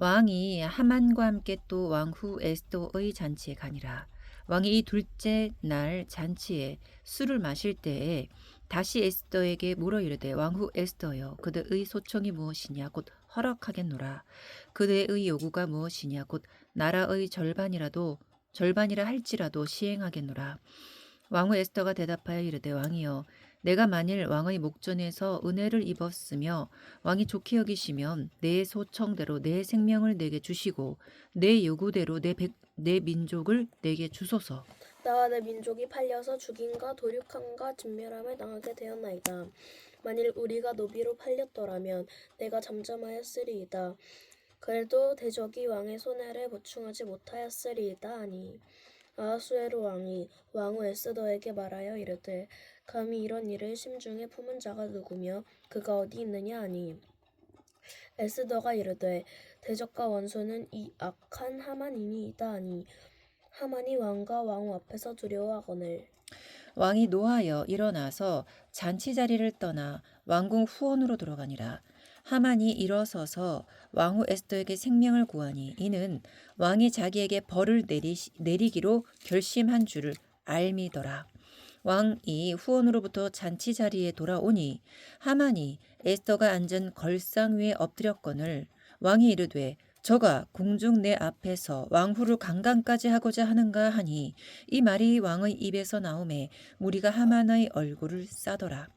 왕이 하만과 함께 또 왕후 에스더의 잔치에 가니라. 왕이 이 둘째 날 잔치에 술을 마실 때에 다시 에스더에게 물어 이르되 왕후 에스더여 그대의 소청이 무엇이냐? 곧 허락하겠노라. 그대의 요구가 무엇이냐? 곧 나라의 절반이라도 절반이라 할지라도 시행하겠노라. 왕후 에스더가 대답하여 이르되 왕이여 내가 만일 왕의 목전에서 은혜를 입었으며 왕이 좋게 여기시면 내 소청대로 내 생명을 내게 주시고 내 요구대로 내, 백, 내 민족을 내게 주소서. 나와 내 민족이 팔려서 죽임과 도륙함과 진멸함을 당하게 되었나이다. 만일 우리가 노비로 팔렸더라면 내가 잠잠하였으리이다. 그래도 대적이 왕의 손해를 보충하지 못하였으리이다 하니 아하수에로 왕이 왕후 에스더에게 말하여 이르되 감히 이런 일을 심중에 품은 자가 누구며 그가 어디 있느냐 하니 에스더가 이르되 대적과 원수는 이 악한 하만이니이다 하니 하만이 왕과 왕후 앞에서 두려워하거늘 왕이 노하여 일어나서 잔치 자리를 떠나 왕궁 후원으로 들어가니라. 하만이 일어서서 왕후 에스더에게 생명을 구하니 이는 왕이 자기에게 벌을 내리, 내리기로 결심한 줄을 알미더라. 왕이 후원으로부터 잔치 자리에 돌아오니 하만이 에스더가 앉은 걸상 위에 엎드렸거늘 왕이 이르되 저가 궁중 내 앞에서 왕후를 강간까지 하고자 하는가 하니 이 말이 왕의 입에서 나오매 무리가 하만의 얼굴을 싸더라.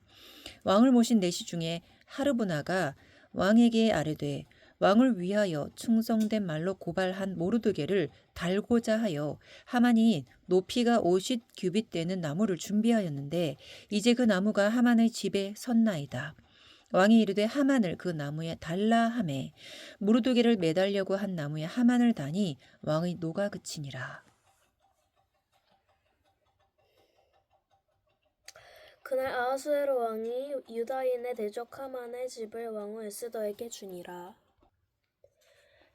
왕을 모신 내시 중에 하르브나가 왕에게 아뢰되 왕을 위하여 충성된 말로 고발한 모르드게를 달고자 하여 하만이 높이가 50 규빗 되는 나무를 준비하였는데 이제 그 나무가 하만의 집에 섰나이다. 왕이 이르되 하만을 그 나무에 달라 하매 무르두개를 매달려고 한 나무에 하만을 다니 왕의 노가 그치니라. 그날 아하수에로 왕이 유다인의 대적 하만의 집을 왕후 에스더에게 주니라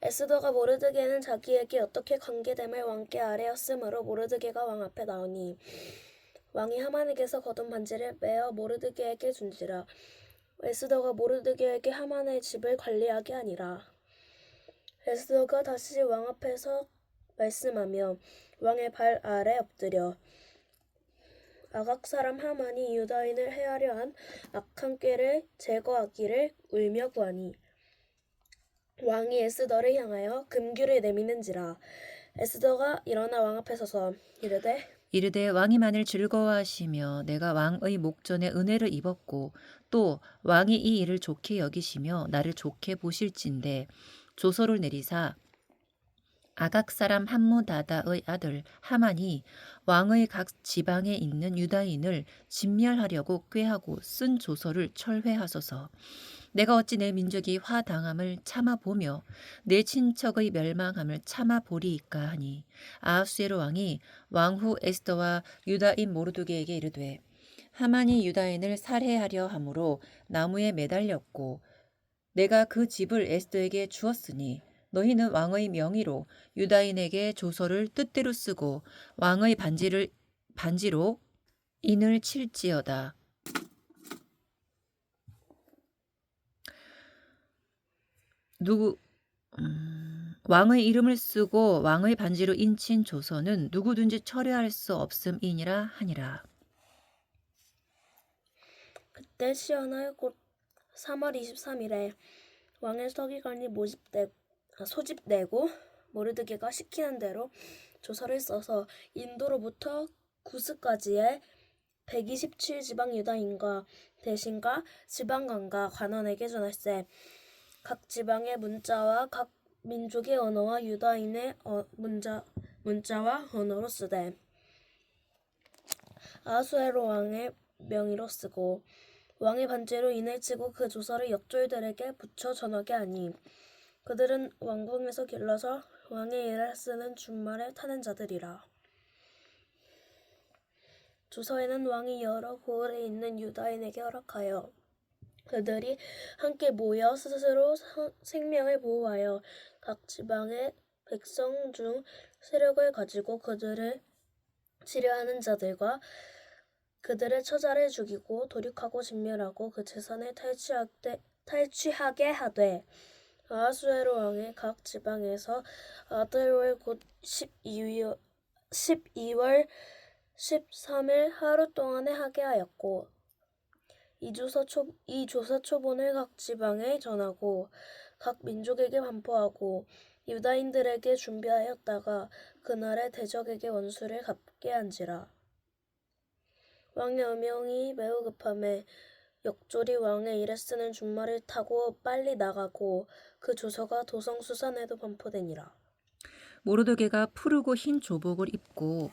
에스더가 모르드게는 자기에게 어떻게 관계됨을 왕께 아뢰었으므로 모르드게가 왕 앞에 나오니 왕이 하만에게서 거둔 반지를 빼어 모르드게에게 준지라. 에스더가 모르드게에게 하만의 집을 관리하게 하니라. 에스더가 다시 왕 앞에서 말씀하며 왕의 발 아래 엎드려 아각 사람 하만이 유다인을 해하려 한 악한 꾀를 제거하기를 울며 구하니 왕이 에스더를 향하여 금규를 내미는지라 에스더가 일어나 왕 앞에 서서 이르되 이르되 왕이 만일 즐거워하시며 내가 왕의 목전에 은혜를 입었고 또 왕이 이 일을 좋게 여기시며 나를 좋게 보실진데 조서를 내리사 아각 사람 함무다다의 아들 하만이 왕의 각 지방에 있는 유다인을 진멸하려고 꾀하고 쓴 조서를 철회하소서. 내가 어찌 내 민족이 화당함을 참아 보며 내 친척의 멸망함을 참아 보리이까 하니 아하수에로 왕이 왕후 에스더와 유다인 모르드게에게 이르되 하만이 유다인을 살해하려 함으로 나무에 매달렸고 내가 그 집을 에스더에게 주었으니 너희는 왕의 명의로 유다인에게 조서를 뜻대로 쓰고 왕의 반지를 반지로 인을 칠지어다. 누구 음, 왕의 이름을 쓰고 왕의 반지로 인친 조서는 누구든지 철회할 수 없음이니라 하니라. 그때 시연할 곧 3월 23일에 왕의 서기관이 모집되 아, 소집되고 모르드게가 시키는 대로 조서를 써서 인도로부터 구스까지의 127지방 유다인과 대신과 지방관과 관원에게 전할세 각 지방의 문자와 각 민족의 언어와 유다인의 어, 문자 문자와 언어로 쓰되 아수에로 왕의 명의로 쓰고 왕의 반지로 인을 치고 그 조서를 역졸들에게 붙여 전하게 하니 그들은 왕궁에서 길러서 왕의 일을 쓰는 준말에 타는 자들이라. 조서에는 왕이 여러 고을에 있는 유다인에게 허락하여 그들이 함께 모여 스스로 서- 생명을 보호하여 각 지방의 백성 중 세력을 가지고 그들을 치료하는 자들과 그들의 처자를 죽이고 도륙하고 진멸하고 그 재산을 탈취하게, 탈취하게 하되 아하수에로 왕의 각 지방에서 아들월 곧 12월, 12월 13일 하루 동안에 하게 하였고 이 조사 초, 이 조사 초본을 각 지방에 전하고 각 민족에게 반포하고 유다인들에게 준비하였다가 그날에 대적에게 원수를 갚게 한지라. 왕의 음영이 매우 급함에 역졸이 왕의 일에 쓰는 준말을 타고 빨리 나가고 그 조서가 도성 수산에도 반포되니라. 모르드게가 푸르고 흰 조복을 입고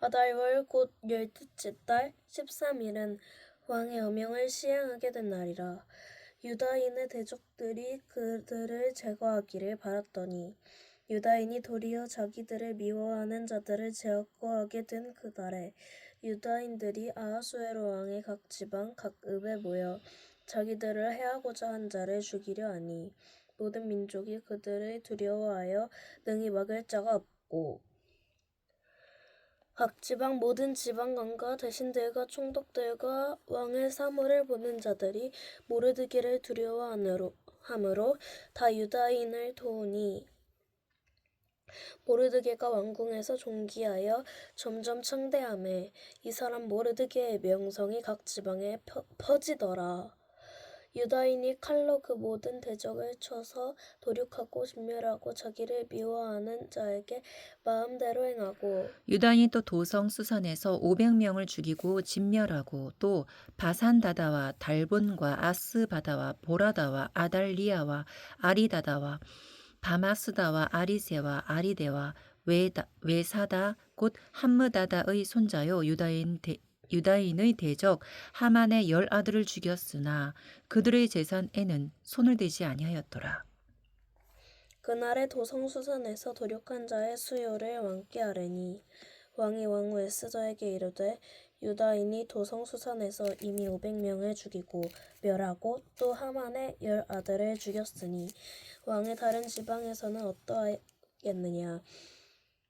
아달월 곧 열두째 달 13일은 왕의 어명을 시행하게 된 날이라. 유다인의 대적들이 그들을 제거하기를 바랐더니 유다인이 도리어 자기들을 미워하는 자들을 제거하게 된 그 날에 유다인들이 아하수에로 왕의 각 지방 각 읍에 모여 자기들을 해하고자 한 자를 죽이려 하니 모든 민족이 그들을 두려워하여 능히 막을 자가 없고 각 지방 모든 지방관과 대신들과 총독들과 왕의 사물을 보는 자들이 모르드기를 두려워하므로 다 유다인을 도우니 모르드게가 왕궁에서 존귀하여 점점 창대함에 이 사람 모르드게의 명성이 각 지방에 펴, 퍼지더라. 유다인이 칼로 그 모든 대적을 쳐서 도륙하고 진멸하고 자기를 미워하는 자에게 마음대로 행하고 유다인이 또 도성 수산에서 500명을 죽이고 진멸하고 또 바산다다와 달본과 아스바다와 보라다와 아달리아와 아리다다와 바마스다와 아리세와 아리데와 외다, 외사다 곧 함므다다의 손자요 유다인 대, 유다인의 대적 하만의 열 아들을 죽였으나 그들의 재산에는 손을 대지 아니하였더라. 그날에 도성수산에서 도륙한 자의 수요를 왕께 아뢰니 왕이 왕후 에스더에게 이르되 유다인이 도성수산에서 이미 500명을 죽이고 멸하고 또 하만의 열 아들을 죽였으니 왕의 다른 지방에서는 어떠하겠느냐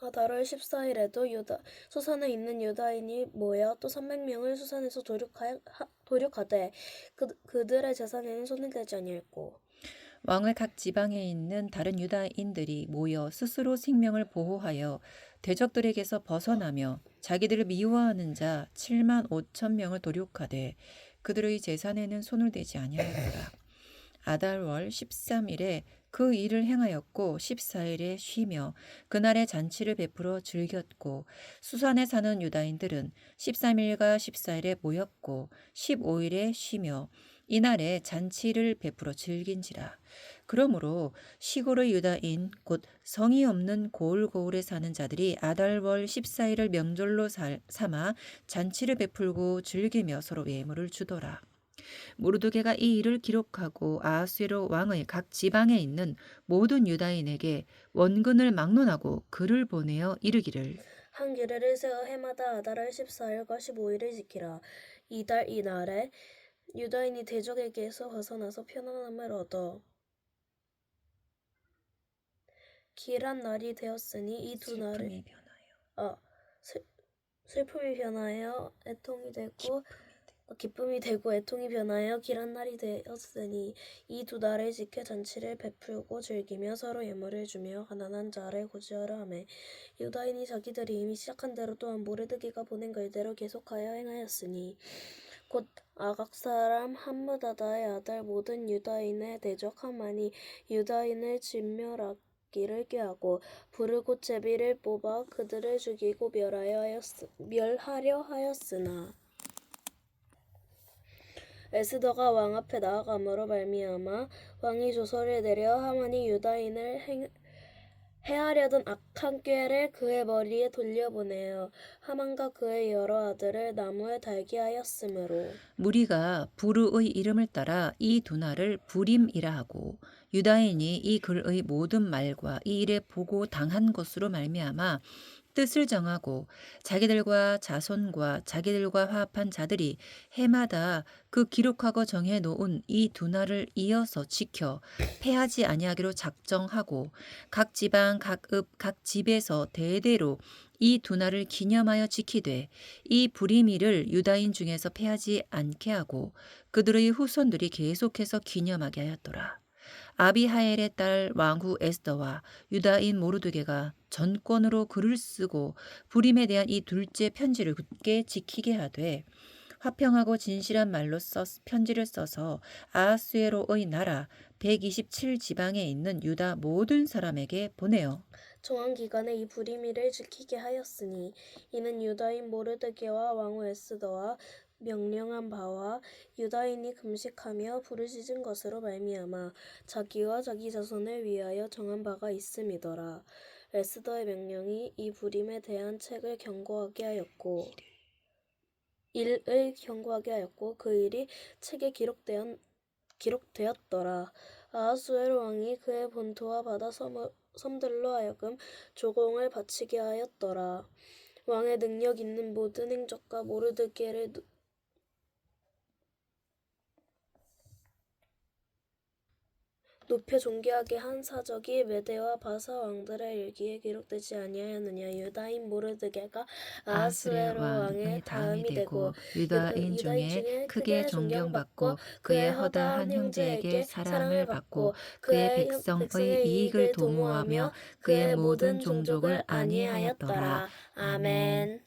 아달월 14일에도 유다 수산에 있는 유다인이 모여 또 300명을 수산에서 도륙하, 하- 도륙하되 그, 그들의 재산에는 손을 대지 아니했고 왕의 각 지방에 있는 다른 유다인들이 모여 스스로 생명을 보호하여 대적들에게서 벗어나며 자기들을 미워하는 자 7만 5천 명을 도륙하되 그들의 재산에는 손을 대지 아니하였더라. 아달월 13일에 그 일을 행하였고 14일에 쉬며 그날에 잔치를 베풀어 즐겼고 수산에 사는 유다인들은 13일과 14일에 모였고 15일에 쉬며 이날에 잔치를 베풀어 즐긴지라. 그러므로 시골의 유다인 곧 성이 없는 고을고을에 사는 자들이 아달월 14일을 명절로 살- 삼아 잔치를 베풀고 즐기며 서로 예물을 주더라. 모르드게가 이 일을 기록하고 아하수에로 왕의 각 지방에 있는 모든 유다인에게 원근을 막론하고 글을 보내어 이르기를. 한 규례를 세워 해마다 아달월 14일과 15일을 지키라. 이달 이날에 유다인이 대적에게서 벗어나서 편안함을 얻어 길한 날이 되었으니 이 두 날을 슬픔이 변하여. 아 슬, 슬픔이 변하여 애통이 되고 어, 기쁨이 되고 애통이 변하여 길한 날이 되었으니 이 두 날을 지켜 잔치를 베풀고 즐기며 서로 예물을 주며 가난한 자를 고지하려 하매 유다인이 자기들이 이미 시작한 대로 또한 모르드기가 보낸 글대로 계속하여 행하였으니 곧 아각 사람 함므다다의 아들 모든 유다인의 대적 하만이 유다인을 진멸하게 악기를 꾀하고 곧 제비를 뽑아 그들을 죽이고 멸하여 하였으, 멸하려 하였으나 에스더가 왕 앞에 나아감으로 말미암아 왕이 조서를 내려 하만이 유다인을 행, 해하려던 악한 꾀를 그의 머리에 돌려보내어 하만과 그의 여러 아들을 나무에 달게 하였으므로. 무리가 부르의 이름을 따라 이 두나를 부림이라 하고 유다인이 이 글의 모든 말과 이 일에 보고 당한 것으로 말미암아 뜻을 정하고 자기들과 자손과 자기들과 화합한 자들이 해마다 그 기록하고 정해 놓은 이 두나를 이어서 지켜 패하지 아니하기로 작정하고 각 지방 각 읍 각 집에서 대대로 이 두나를 기념하여 지키되 이 부리미를 유다인 중에서 패하지 않게 하고 그들의 후손들이 계속해서 기념하게 하였더라. 아비하엘의 딸 왕후 에스더와 유다인 모르드게가 전권으로 글을 쓰고 부림에 대한 이 둘째 편지를 굳게 지키게 하되 화평하고 진실한 말로 써 편지를 써서 아하수에로의 나라 127 지방에 있는 유다 모든 사람에게 보내어 정한 기간에 이 부리미를 지키게 하였으니 이는 유다인 모르드게와 왕후 에스더와 명령한 바와 유다인이 금식하며 부르짖은 것으로 말미암아 자기와 자기 자손을 위하여 정한 바가 있음이더라. 에스더의 명령이 이 부림에 대한 책을 경고하게 하였고 일을 경고하게 하였고 그 일이 책에 기록되었, 기록되었더라. 아하수에로 왕이 그의 본토와 바다 섬, 섬들로 하여금 조공을 바치게 하였더라. 왕의 능력 있는 모든 행적과 모르드게를 높여 존귀하게 한 사적이 메대와 바사 왕들의 일기에 기록되지 아니하였느냐 유다인 모르드게가 아하스웨로 왕의 다음이 되고 유다인 중에 크게 존경받고 그의 허다한 형제에게 사랑을 받고 그의 백성의 이익을 도모하며 그의 모든 종족을 안위하였더라. 아멘.